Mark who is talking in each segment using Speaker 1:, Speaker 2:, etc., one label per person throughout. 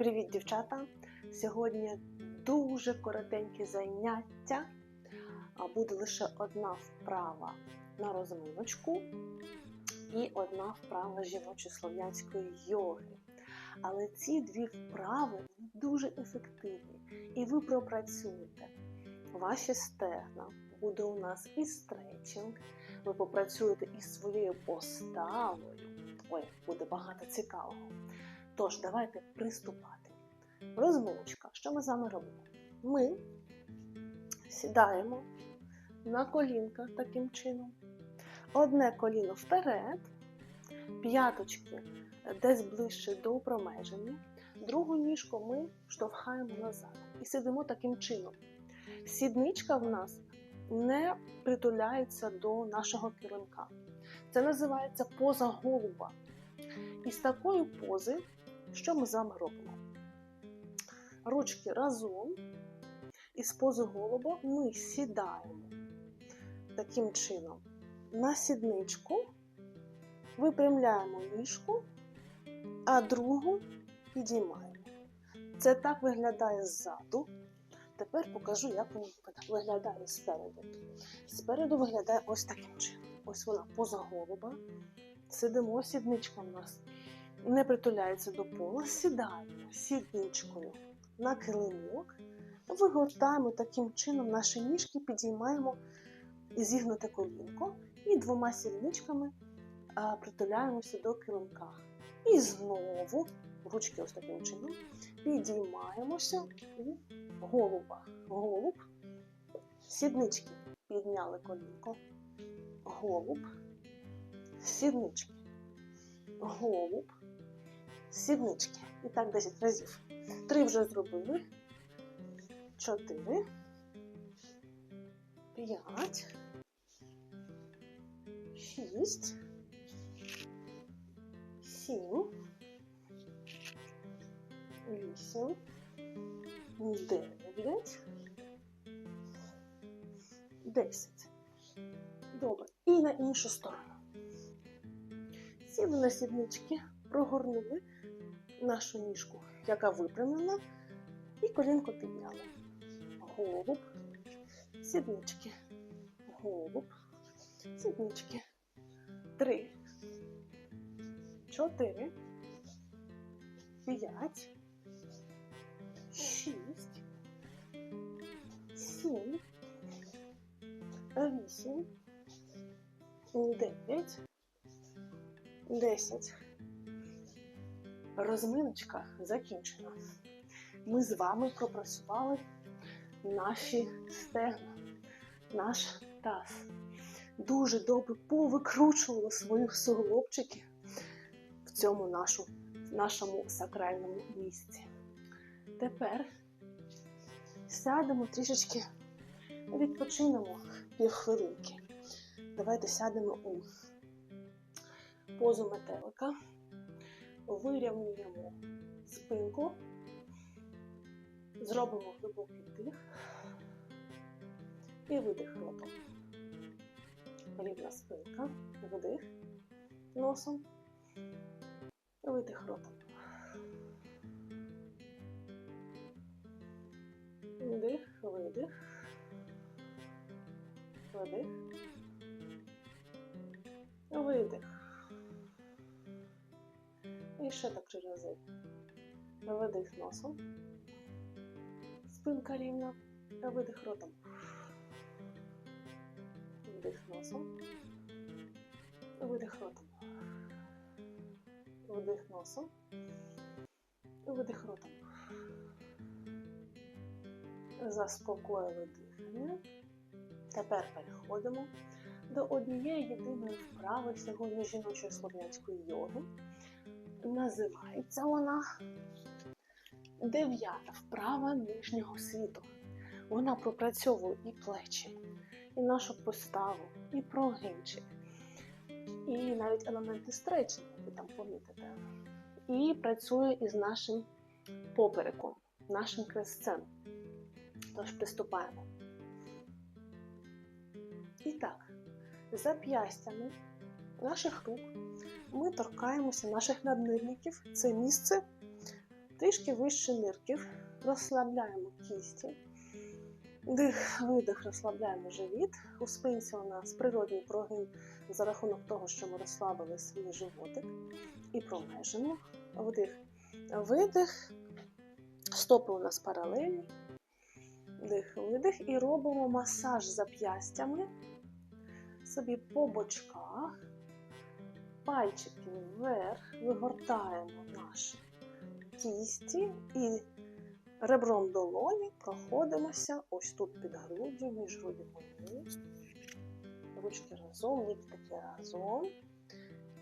Speaker 1: Привіт, дівчата! Сьогодні дуже коротеньке заняття. Буде лише одна вправа на розминочку і одна вправа жіночої слов'янської йоги. Але ці дві вправи дуже ефективні, і ви пропрацюєте ваші стегна. Буде у нас і стретчинг, ви попрацюєте із своєю поставою. Ой, буде багато цікавого. Тож, давайте приступати. Розминочка. Що ми з вами робимо? Ми сідаємо на колінка таким чином. Одне коліно вперед, п'яточки десь ближче до промеження, другу ніжку ми штовхаємо назад і сидимо таким чином. Сідничка в нас не притуляється до нашого килимка. Це називається поза голуба. І з такої пози, що ми з вами робимо? Ручки разом, і з пози голуба ми сідаємо таким чином на сідничку, випрямляємо ніжку, а другу підіймаємо. Це так виглядає ззаду. Тепер покажу, як воно виглядає спереду. Спереду виглядає ось таким чином. Ось вона поза голуба. Сидимо, сідничка в нас не притуляється до пола, сідаємо сідничкою на килимок, вигортаємо таким чином наші ніжки, підіймаємо зігнуте колінко і двома сідничками притуляємося до килимка. І знову, ручки ось таким чином, підіймаємося у голубах. Голуб, сіднички підняли колінко, голуб, сіднички, голуб, сіднички. І так 10 разів. Три вже зробили. Чотири. П'ять. Шість. Сім. Вісім. Дев'ять. Десять. Добре. І на іншу сторону. Сіли на сіднички, прогорнули нашу ніжку, яка випрямлена, і колінко підняли. Голуб, сіднички, голуб, сіднички. Три, чотири, п'ять, шість, сім, вісім, дев'ять, десять. Розминочка закінчена. Ми з вами пропрацювали наші стегна, наш таз. Дуже добре повикручували свої суглобчики в цьому нашу, нашому сакральному місці. Тепер сядемо трішечки, відпочинемо півхвилинки. Давайте сядемо у позу метелика вирівнюємо спинку, зробимо глибокий вдих і видих ротом. Рівна спинка, вдих носом, видих ротом. Вдих, видих, вдих, видих. І ще так три рази. Видих носом. Спинка рівна. Видих ротом. Вдих носом. Видих ротом. Вдих носом. Видих ротом. Заспокоїли дихання. Тепер переходимо до однієї єдиної вправи сьогодні жіночої слов'янської йоги. Називається вона дев'ята вправа нижнього світу. Вона пропрацьовує і плечі, і нашу поставу, і прогинчик, і навіть елементи стретчингу, ви там помітите. І працює із нашим попереком, нашим кресцем. Тож приступаємо. І так, зап'ястями наших рук ми торкаємося наших наднирників. Це місце трішки вище нирків, розслабляємо кісті. Дих, видих, розслабляємо живіт. У спинці у нас природній прогин за рахунок того, що ми розслабили свій животик і промежимо. Вдих, видих. Стопи у нас паралельні. Дих, видих. І робимо масаж зап'ястями собі по бочках. Пальчики вверх, вигортаємо наші кісті і ребром долоні проходимося ось тут під груддю, між грудями вниз. Ручки разом, ліктики разом.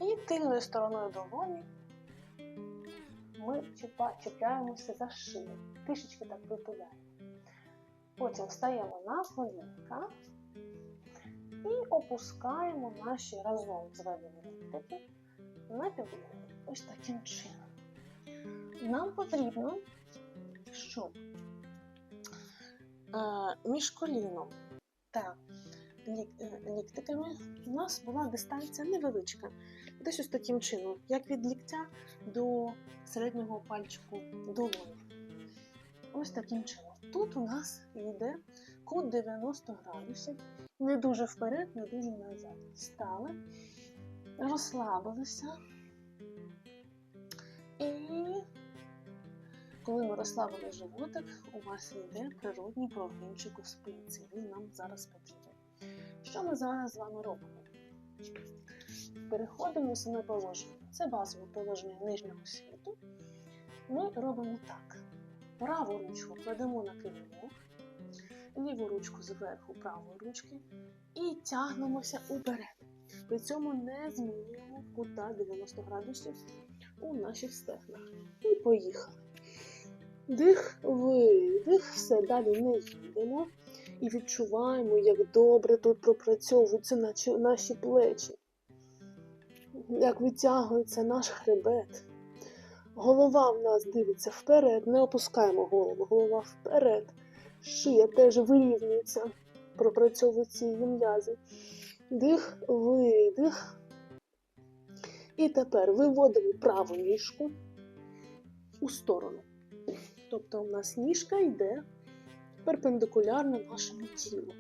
Speaker 1: І тильною стороною долоні ми чіпляємося за шию. Трішечки так притуляємо. Потім встаємо на колінка і опускаємо наші разом зведені ліктики на підлогу. Ось таким чином. Нам потрібно, щоб е, між коліном та е, ліктиками у нас була дистанція невеличка. Десь ось таким чином, як від ліктя до середнього пальчику долоні. Ось таким чином. Тут у нас йде кут 90 градусів. Не дуже вперед, не дуже назад. Стали, розслабилися. І коли ми розслабили животик, у вас йде природній прогинчик у спинці. Він нам зараз потрібен. Що ми зараз з вами робимо? Переходимо в саме положення. Це базове положення нижнього світу. Ми робимо так. Праву ручку кладемо на килимок, ліву ручку зверху правої ручки і тягнемося уперед. При цьому не змінюємо кута 90 градусів у наших стегнах. І поїхали. Дих, видих, все, далі не їдемо. І відчуваємо, як добре тут пропрацьовуються наші, плечі, як витягується наш хребет. Голова в нас дивиться вперед, не опускаємо голову, голова вперед. Шия теж вирівнюється, пропрацьовуються її м'язи. Дих, видих. І тепер виводимо праву ніжку у сторону. Тобто у нас ніжка йде перпендикулярно нашому тілу.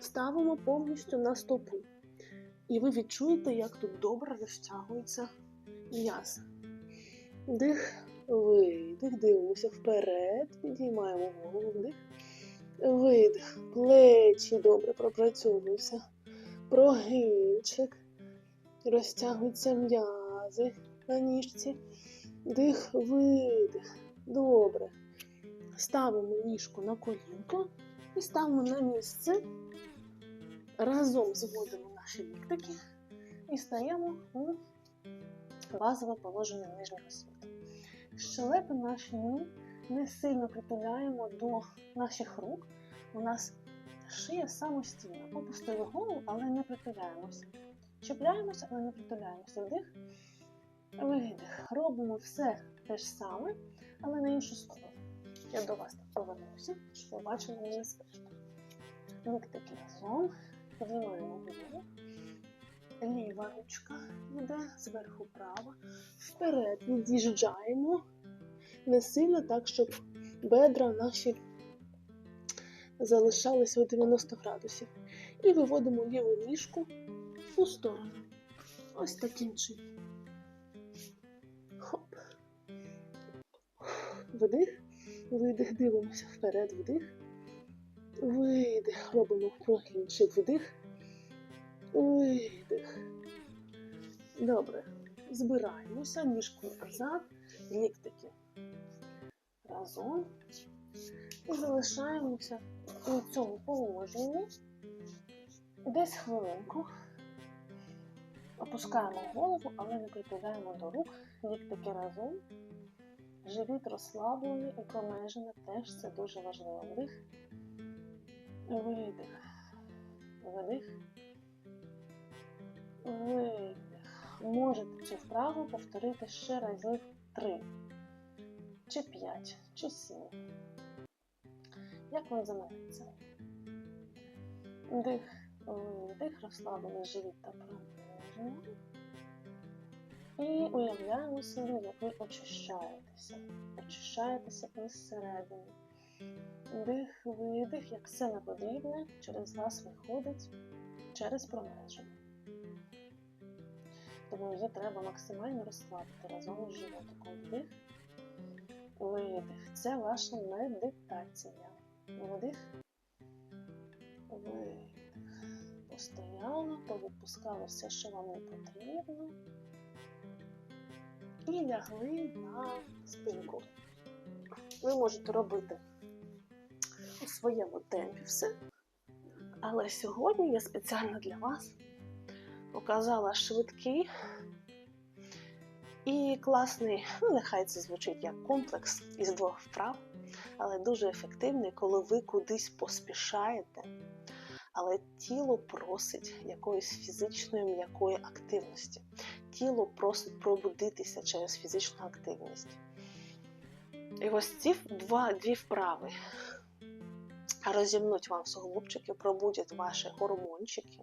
Speaker 1: Ставимо повністю на стопу. І ви відчуєте, як тут добре розтягується м'ясо. Дих, видих, дивимося вперед, підіймаємо голову, вдих, видих, плечі добре пропрацьовуються, прогинчик, розтягуються м'язи на ніжці, дих, видих, добре. Ставимо ніжку на колінко і ставимо на місце. Разом зводимо наші ліктики і стаємо у базове положення нижнього світу. Щелепи наші ми не сильно притуляємо до наших рук. У нас шия самостійна. Опустили голову, але не притуляємося. Чіпляємося, але не притуляємося. Вдих, видих. Робимо все те ж саме, але на іншу сторону. Я до вас так повернуся, щоб ви бачили мене зверху. Ліктики разом, піднімаємо голову. Ліва йде, зверху права. Вперед від'їжджаємо. Не сильно так, щоб бедра наші залишалися у 90 градусів. І виводимо ліву ніжку у сторону. Ось таким чином. Хоп. Вдих, видих, дивимося вперед, вдих. Видих. Робимо прогінчик, вдих. Видих. Добре. Збираємося, ніжку назад, ліктики разом. І залишаємося у цьому положенні десь хвилинку. Опускаємо голову, але не притуляємо до рук, ліктики разом. Живіт розслаблений і промежений теж це дуже важливо. Вдих. Видих. Видих. Видих. Можете цю вправу повторити ще разів три, чи п'ять, чи сім. Як вам заманеться? Дих, видих, розслаблений живіт та промеження. І уявляємо собі, як ви очищаєтеся. Очищаєтеся із середини. Вдих, видих, як все не потрібне, через вас виходить через промежину. Тому її треба максимально розслабити разом з животиком. Вдих, видих. Це ваша медитація. Вдих, видих. Постояли, повідпускали все, що вам не потрібно. І лягли на спинку. Ви можете робити у своєму темпі все. Але сьогодні я спеціально для вас показала швидкий і класний, ну нехай це звучить як комплекс із двох вправ, але дуже ефективний, коли ви кудись поспішаєте, але тіло просить якоїсь фізичної м'якої активності. Тіло просить пробудитися через фізичну активність. І ось ці два, дві вправи розімнуть вам суглобчики, пробудять ваші гормончики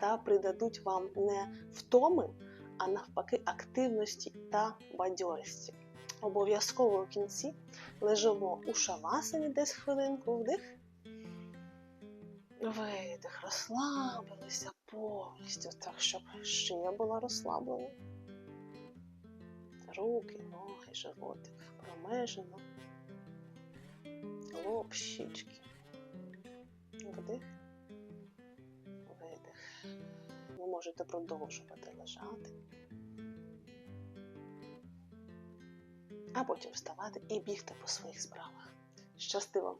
Speaker 1: та придадуть вам не втоми, а навпаки активності та бадьорості. Обов'язково в кінці лежимо у шавасані десь хвилинку вдих. Видих, розслабилися повністю, так, щоб шия була розслаблена. Руки, ноги, животик, промежено, лоб, щічки. Вдих, видих. Ви можете продовжувати лежати, а потім вставати і бігти по своїх справах. Щасти вам!